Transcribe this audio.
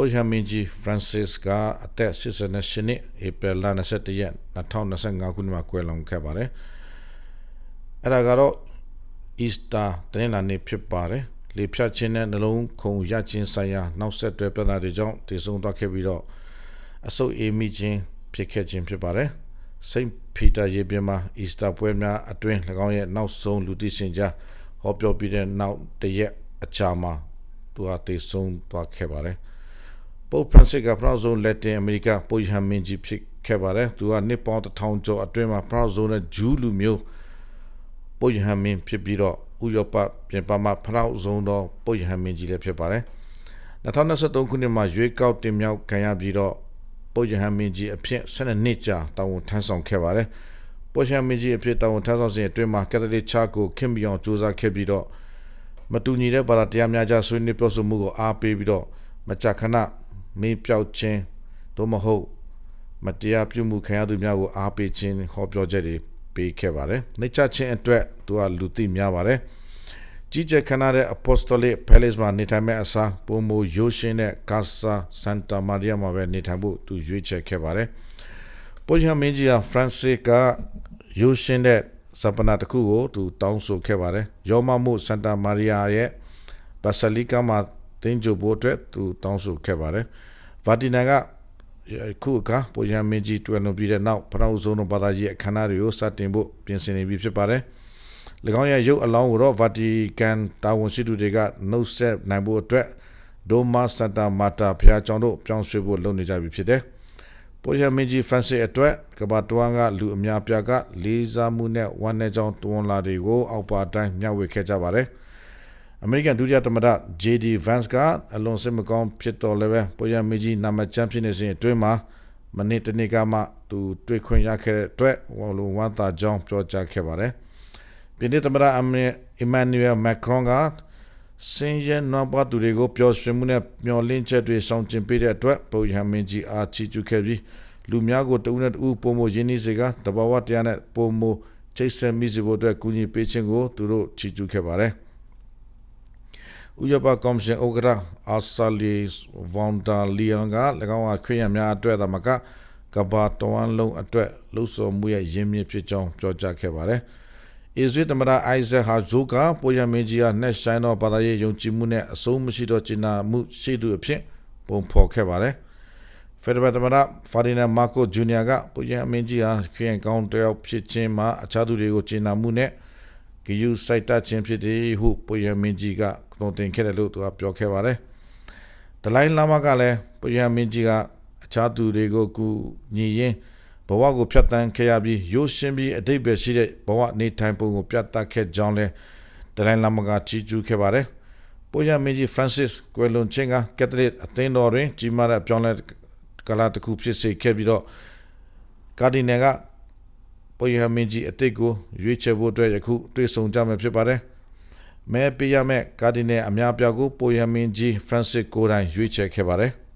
ပိုရမင်းကြီး Francis ကအသက်88နှစ်ဧပြီလ22ရက်2025ခုနှစ်မှာကွယ်လွန်ခဲ့ပါတယ်အဲ့ဒါကတော့ Easter တင်းလာနေ့ဖြစ်ပါတယ်လေဖြတ်ခြင်းနဲ့နှလုံးခုန်ရခြင်းဆိုင်ရာနောက်ဆက်တွဲပြဿနာတွေကြောင့်တည်ဆုံသွားခဲ့ပြီးတော့အဆုတ်အေးမိခြင်းဖြစ်ခဲ့ခြင်းဖြစ်ပါတယ်စိန့်ပီတာရေပြင်မှာ Easter ပွဲများအတွင်း၎င်းရဲ့နောက်ဆုံးလူသိရှင်ကြားဟောပြောပြီးတဲ့နောက်တရက်အကြာမှာသူဟာတည်ဆုံသွားခဲ့ပါတယ် ပုပ်ဖရန့်စစ်ကပရောဇိုလက်တင်အမေရိကပိုယဟမင်းကြီးဖြစ်ခဲ့ပါတယ်သူကနှစ်ပေါင်းတစ်ထောင်ကျော်အတွင်းမှာပရောဇိုနဲ့ဂျူးလူမျိုးပိုယဟမင်းဖြစ်ပြီးတော့ဥရောပပြင်ပမှာဖရောက်ဆုံးသောပိုယဟမင်းကြီးလည်းဖြစ်ပါတယ်2023ခုနှစ်မှာရွေးကောက်တင်မြှောက်ခံရပြီးတော့ပိုယဟမင်းကြီးအဖြစ်12နှစ်ကြာတာဝန်ထမ်းဆောင်ခဲ့ပါတယ်ပိုယဟမင်းကြီးအဖြစ်တာဝန်ထမ်းဆောင်စဉ်အတွင်းမှာကက်သလစ်ချာကိုခင်ဗျောင်စူးစမ်းခဲ့ပြီးတော့မတူညီတဲ့ဘာသာတရားများကြားဆွေးနွေးပြောဆိုမှုကိုအားပေးပြီးတော့မကြာခဏ မေးပြောက်ခြင်းသို့မဟုတ်မတရားပြုမှုခံရသူများကိုအားပေးခြင်းဟောပြောချက်တွေပေးခဲ့ပါတယ်။နှိမ့်ချခြင်းအတွက်သူကလူသိများပါတယ်။ကြီးကျယ်ခမ်းနားတဲ့ Apostolic Palace မှာနေထိုင်မဲ့အစားပုံမရိုးရှင်းတဲ့ Casa Santa Maria မှာပဲနေထိုင်ဖို့သူရွေးချယ်ခဲ့ပါတယ်။ပိုချာမင်းကြီးက Francis ကရိုးရှင်းတဲ့စပနာတစ်ခုကိုသူတောင်းဆိုခဲ့ပါတယ်။ယောမမှု Santa Maria ရဲ့ Basilica မှာတင်းကြိုဖို့အတွက်သူတောင်းဆိုခဲ့ပါတယ်။ ဗာတီနန်ကခုအခါပိုရမင်းကြီးတွယ်လွန်ပြီးတဲ့နောက်ဖရောင်းဇုံတို့ဘာသာရေးအခမ်းအနားတွေကိုစတင်ဖို့ပြင်ဆင်နေပြီဖြစ်ပါတယ်။၎င်းရဲ့ရုပ်အလောင်းကိုတော့ဗာတီကန်တာဝန်ရှိသူတွေကနှုတ်ဆက်နိုင်ဖို့အတွက်ဒိုမာစတာမာတာဖျားကျောင်းတို့ပြောင်းရွှေ့ဖို့လုပ်နေကြပြီဖြစ်တယ်။ပိုရမင်းကြီးဖရန့်စစ်အတွက်ကဘာတွန်းကလူအများပြားကလေးစားမှုနဲ့ဝမ်းနည်းကြောင်းတွန်းလာတွေကိုအောက်ပါတိုင်းမျှဝေခဲ့ကြပါတယ်။ အမေရိကန်ဒုတိယသမ္မတ JD Vance ကအလွန်စစ်မကောင်းဖြစ်တော်လည်းပဲပေါ်ရမေကြီးနာမကျန်းဖြစ်နေစဉ်အတွင်းမှာမနေ့တနေ့ကမှသူတွေ့ခွင့်ရခဲ့တဲ့အတွက်ဝါလိုဝမ်းသာကြောင်းပြောကြားခဲ့ပါတယ်။ပြည်ထောင်သမ္မတအမေအီမန်နျူယ်မက်ခရွန်ကစင်ရနဘတ်သူတွေကိုပြောရွှင်မှုနဲ့မျော်လင့်ချက်တွေဆောင်ကျင်ပေးတဲ့အတွက်ပေါ်ရမေကြီးအားချီးကျူးခဲ့ပြီးလူများကိုတဦးနဲ့တဦးပုံမရင်းနှီးစေကတဘာဝတရားနဲ့ပုံမချိတ်ဆက်မိစေဖို့အတွက်ကူညီပေးခြင်းကိုသူတို့ချီးကျူးခဲ့ပါတယ်။ ဥရောပကော်မရှင်ဥက္ကဋ္ဌအာဆာလီဗွန်ဒါလီယန်က၎င်းကခရီးရများအတွက်သာမကကဘာတဝန်လုံးအတွက်လှုပ်ဆော်မှုရဲ့ရင်းမြစ်ဖြစ်ကြောင်းပြောကြားခဲ့ပါတယ်။အစ္စရေးသမ္မတအိုက်ဇက်ဟာဂျိုကပိုရမင်းကြီးကနှက်ဆိုင်သောဘာသာရေးယုံကြည်မှုနဲ့အဆုံးမရှိသောကျင်နာမှုရှိသူအဖြစ်ပုံဖော်ခဲ့ပါတယ်။ဖက်ဒရယ်သမ္မတဖာဒီနာမာကိုဂျူနီယာကပိုရမင်းကြီးဟာခရီးရန်ကောင်းတယောက်ဖြစ်ခြင်းမှာအခြားသူတွေကိုကျင်နာမှုနဲ့ ဂယူစိုက်တခြင်းဖြစ်တယ်ဟုပိုရမင်းကြီးကတုံတင်ခဲ့တယ်လို့သူကပြောခဲ့ပါတယ်။ဒလိုင်းလာမကလည်းပယံမင်းကြီးကအခြားသူတွေကိုကူညီရင်းဘဝကိုဖြတ်တန်းခဲ့ရပြီးရိုးရှင်းပြီးအတိတ်ပဲရှိတဲ့ဘဝနေထိုင်ပုံကိုပြသခဲ့ကြောင်းလဲဒလိုင်းလာမကချီးကျူးခဲ့ပါတယ်။ပိုရမင်းကြီး Francis ကွယ်လွန်ခြင်းကကက်သလစ်အသင်းတော်တွင်ကြီးမားတဲ့အပြောင်းလဲကလာတစ်ခုဖြစ်စေခဲ့ပြီးတော့ကာဒီနယ်က ပိုရမင်းကြီးအတိတ်ကိုရွေးချယ်ဖို့အတွက်ယခုတွေ့ဆုံကြမှာဖြစ်ပါတယ်။မဲပေးရမယ့်ကာဒီနယ်အများပြားကိုပိုယမင်းကြီးဖရန့်စစ်ကိုတိုင်းရွေးချယ်ခဲ့ပါတယ်။